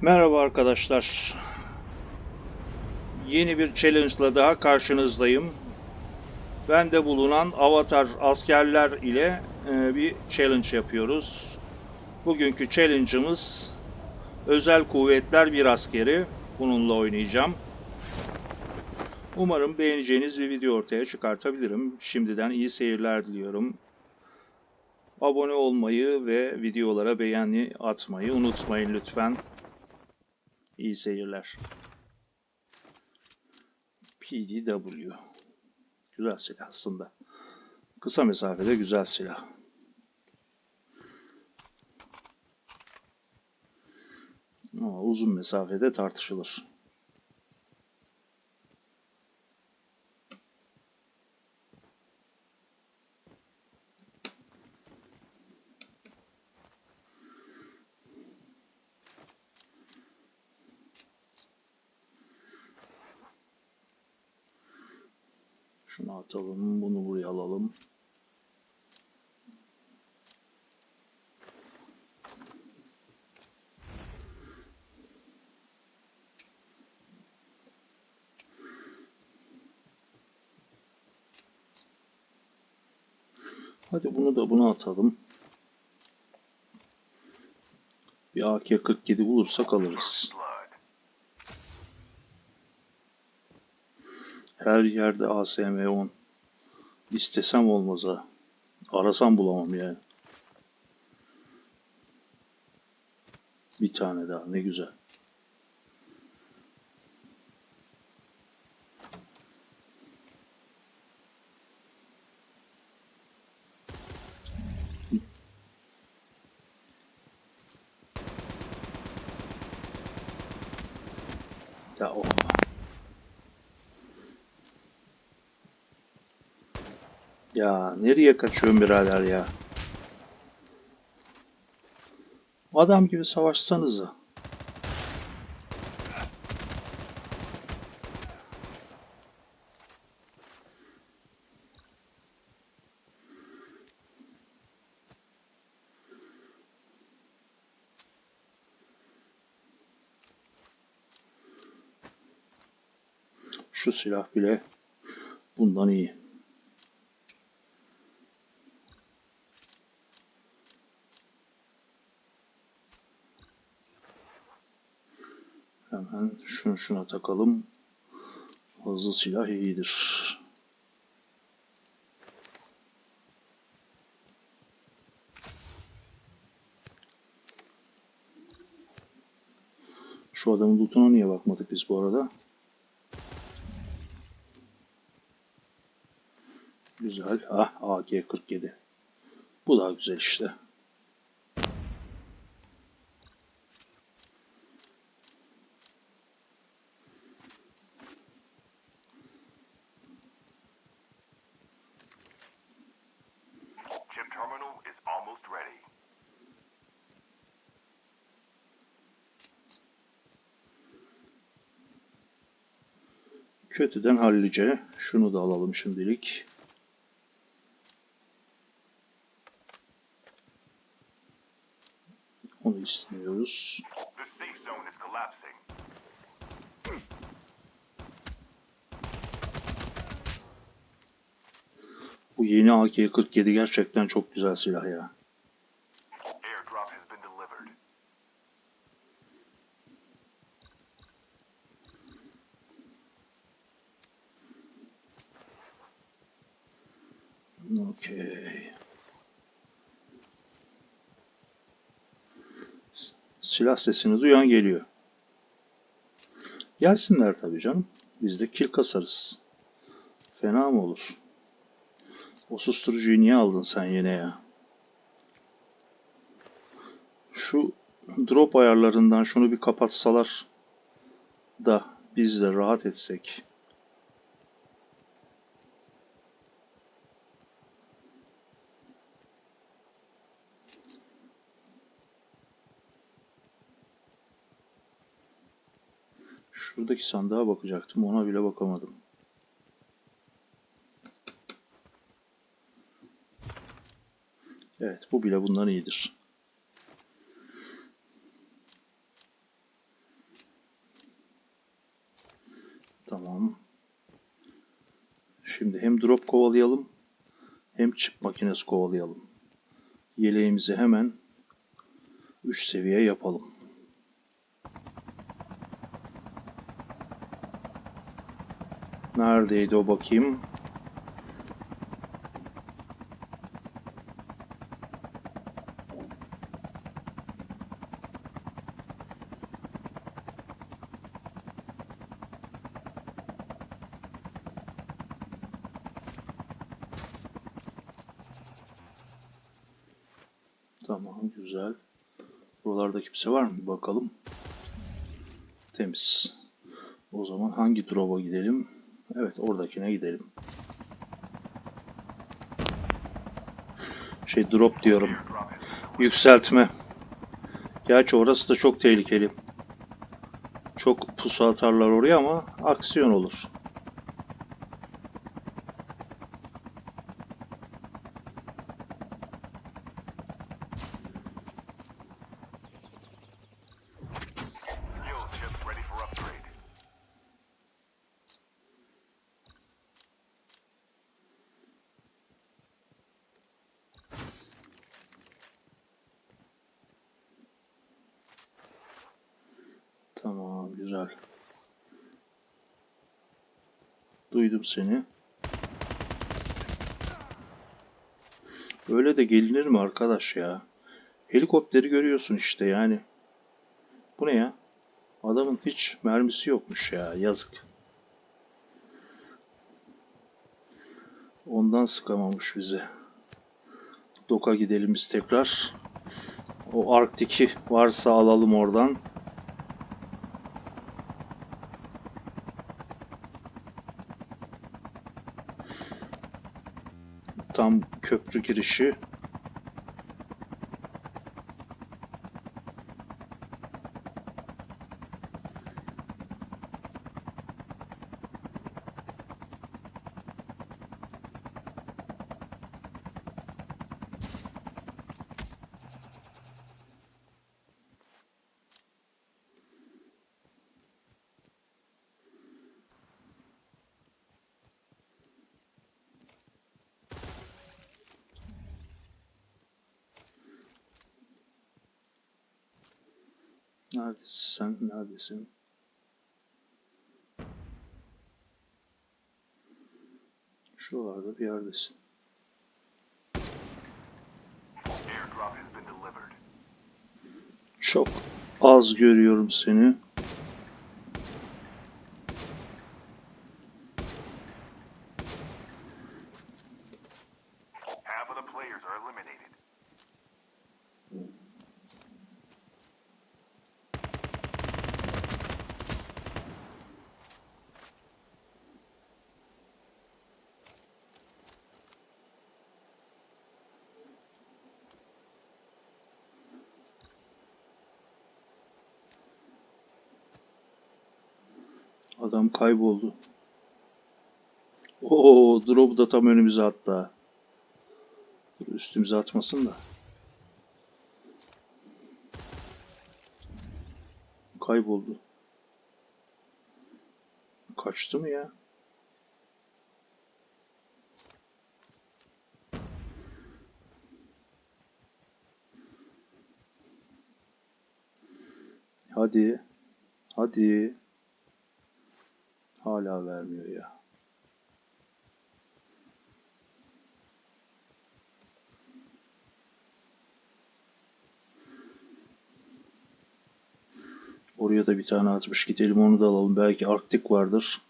Merhaba arkadaşlar. Yeni bir challenge daha karşınızdayım. Bende bulunan avatar askerler ile e, bir challenge yapıyoruz. Bugünkü challenge'ımız özel kuvvetler bir askeri. Bununla oynayacağım. Umarım beğeneceğiniz bir video ortaya çıkartabilirim. Şimdiden iyi seyirler diliyorum. Abone olmayı ve videolara beğeni atmayı unutmayın lütfen. İyi seyirler. PDW. Güzel silah aslında. Kısa mesafede güzel silah. Ama uzun mesafede tartışılır. Şunu atalım, bunu buraya alalım. Hadi bunu da buna atalım. Bir AK-47 bulursak alırız. Her yerde ASM-10. İstesem olmaz ha. Arasam bulamam yani. Bir tane daha ne güzel. Ya oh. Ya nereye kaçıyorsun birader ya? Adam gibi savaşsanıza. Şu silah bile bundan iyi. Hemen şunu şuna takalım. Hızlı silah iyidir. Şu adamın lootuna niye bakmadık biz bu arada? Güzel. Ah AK-47. Bu daha güzel işte. Kötüden hallice. Şunu da alalım şimdilik. Onu istemiyoruz. Bu yeni AK-47 gerçekten çok güzel silah ya. Okey. Silah sesini duyan geliyor. Gelsinler tabii canım. Biz de kill kasarız. Fena mı olur? O susturucuyu niye aldın sen yine ya? Şu drop ayarlarından şunu bir kapatsalar da biz de rahat etsek. Şuradaki sandığa bakacaktım. Ona bile bakamadım. Evet bu bile bundan iyidir. Tamam. Şimdi hem drop kovalayalım hem çip makinesi kovalayalım. Yeleğimizi hemen 3 seviye yapalım. Neredeydi o bakayım? Tamam, güzel. Buralarda kimse var mı? Bakalım. Temiz. O zaman hangi drop'a gidelim? Evet, oradakine gidelim. Şey drop diyorum. Yükseltme. Gerçi orası da çok tehlikeli. Çok pusu atarlar oraya ama aksiyon olur. Tamam, güzel. Duydum seni. Böyle de gelinir mi arkadaş ya? Helikopteri görüyorsun işte yani. Bu ne ya? Adamın hiç mermisi yokmuş ya. Yazık. Ondan sıkamamış bize. Doka gidelim biz tekrar. O Arktik'i varsa alalım oradan. Tam köprü girişi. Neredesin sen? Neredesin? Şuralarda bir yerdesin. Çok az görüyorum seni. Adam kayboldu. Oo, drop da tam önümüze attı. Dur üstümüze atmasın da. Kayboldu. Kaçtı mı ya? Hadi. Hadi. Hala vermiyor ya. Oraya da bir tane atmış. Gidelim onu da alalım. Belki Arktik vardır.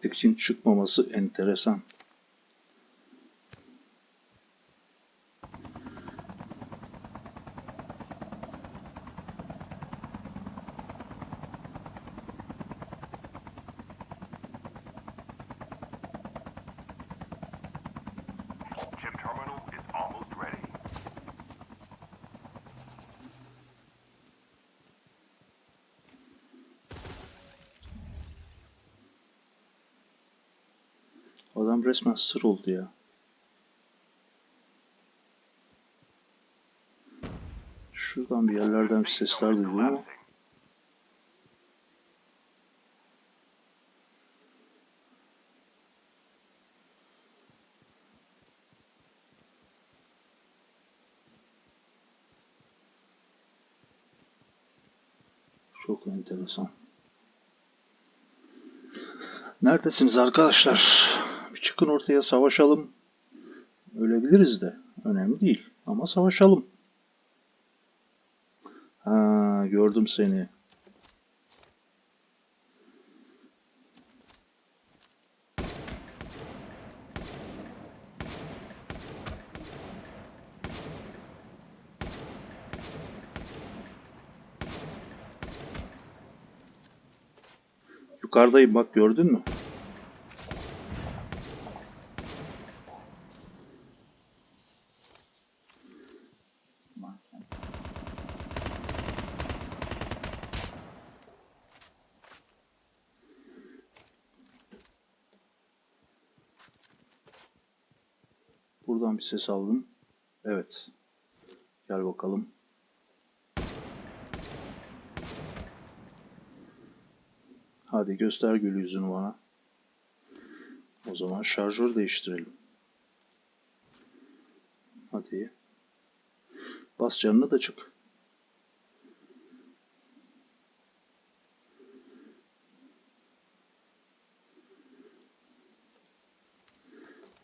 Hala Arktik'in çıkmaması enteresan. Resmen sır oldu ya. Şuradan bir yerlerden bir sesler duydum ama çok enteresan. Neredesiniz arkadaşlar? Çıkın ortaya savaşalım. Ölebiliriz de. Önemli değil. Ama savaşalım. Ha, gördüm seni. Yukarıdayım bak gördün mü? Buradan bir ses aldım. Evet. Gel bakalım. Hadi göster gül yüzünü bana. O zaman şarjör değiştirelim. Hadi. Bas canını da çık.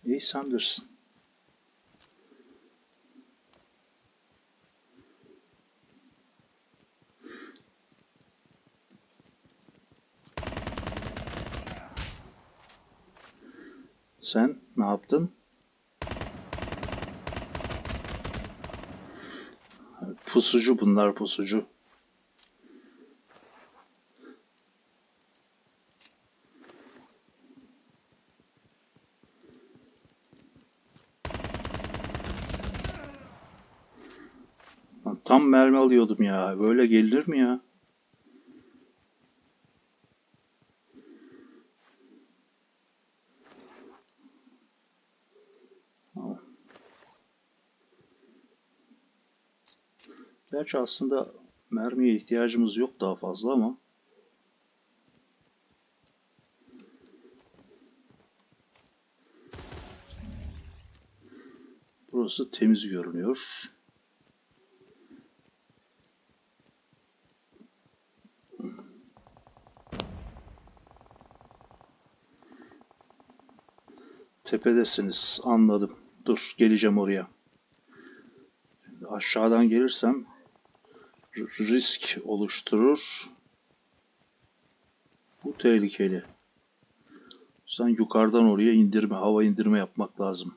İyi sen Sen ne yaptın? Pusucu bunlar pusucu. Tam mermi alıyordum ya. Böyle gelir mi ya? Gerçi aslında mermiye ihtiyacımız yok daha fazla ama burası temiz görünüyor. Tepedesiniz anladım. Dur geleceğim oraya. Aşağıdan gelirsem risk oluşturur. Bu tehlikeli. Sen yukarıdan oraya indirme, hava indirme yapmak lazım.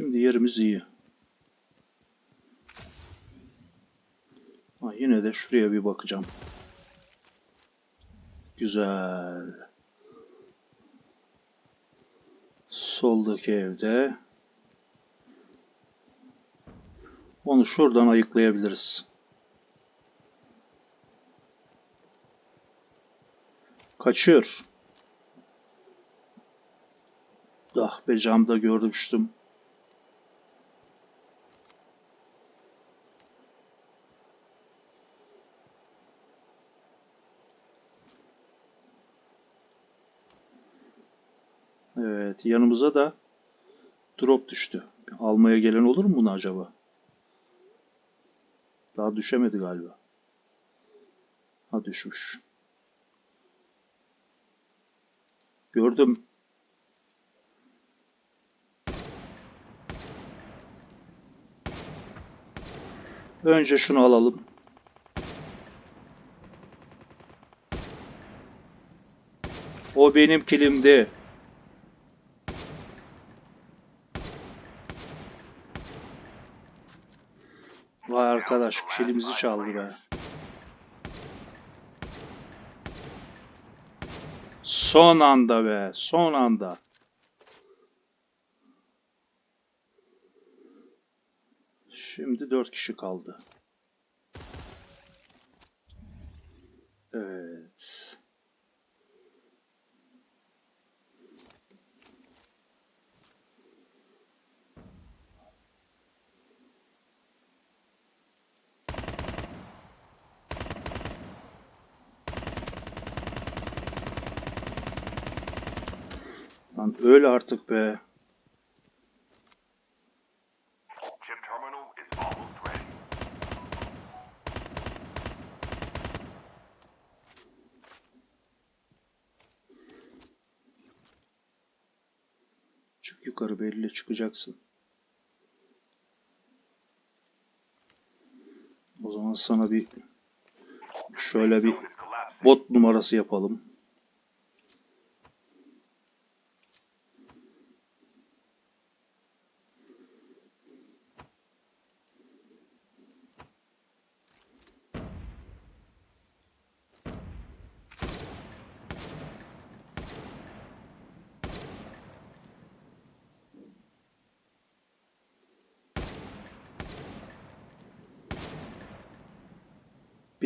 Şimdi yerimiz iyi. Ha, yine de şuraya bir bakacağım. Güzel. Soldaki evde. Onu şuradan ayıklayabiliriz. Kaçıyor. Ah be camda görmüştüm. Evet, yanımıza da drop düştü. Almaya gelen olur mu bunu acaba? Daha düşemedi galiba. Ha düşmüş. Gördüm. Önce şunu alalım. O benim kilimdi. Arkadaş kilimizi çaldı be. Son anda be, son anda. Şimdi dört kişi kaldı. Evet. Lan öl artık be. Çık yukarı belli çıkacaksın. O zaman sana bir şöyle bir bot numarası yapalım.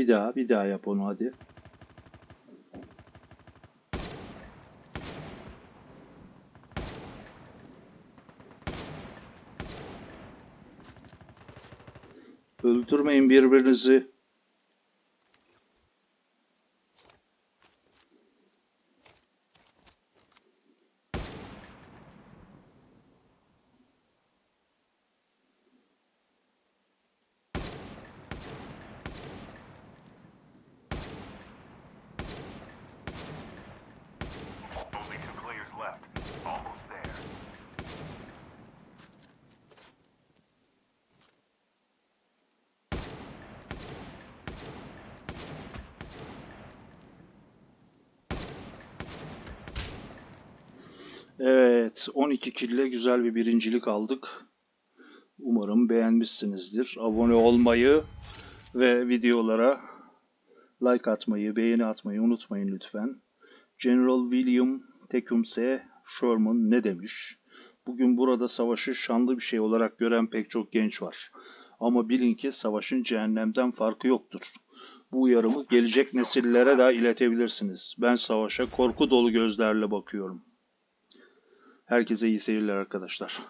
Bir daha, bir daha yap onu hadi. Öldürmeyin birbirinizi. Evet, 12 kille güzel bir birincilik aldık. Umarım beğenmişsinizdir. Abone olmayı ve videolara like atmayı, beğeni atmayı unutmayın lütfen. General William Tecumseh Sherman ne demiş? Bugün burada savaşı şanlı bir şey olarak gören pek çok genç var. Ama bilin ki savaşın cehennemden farkı yoktur. Bu uyarımı gelecek nesillere de iletebilirsiniz. Ben savaşa korku dolu gözlerle bakıyorum. Herkese iyi seyirler arkadaşlar.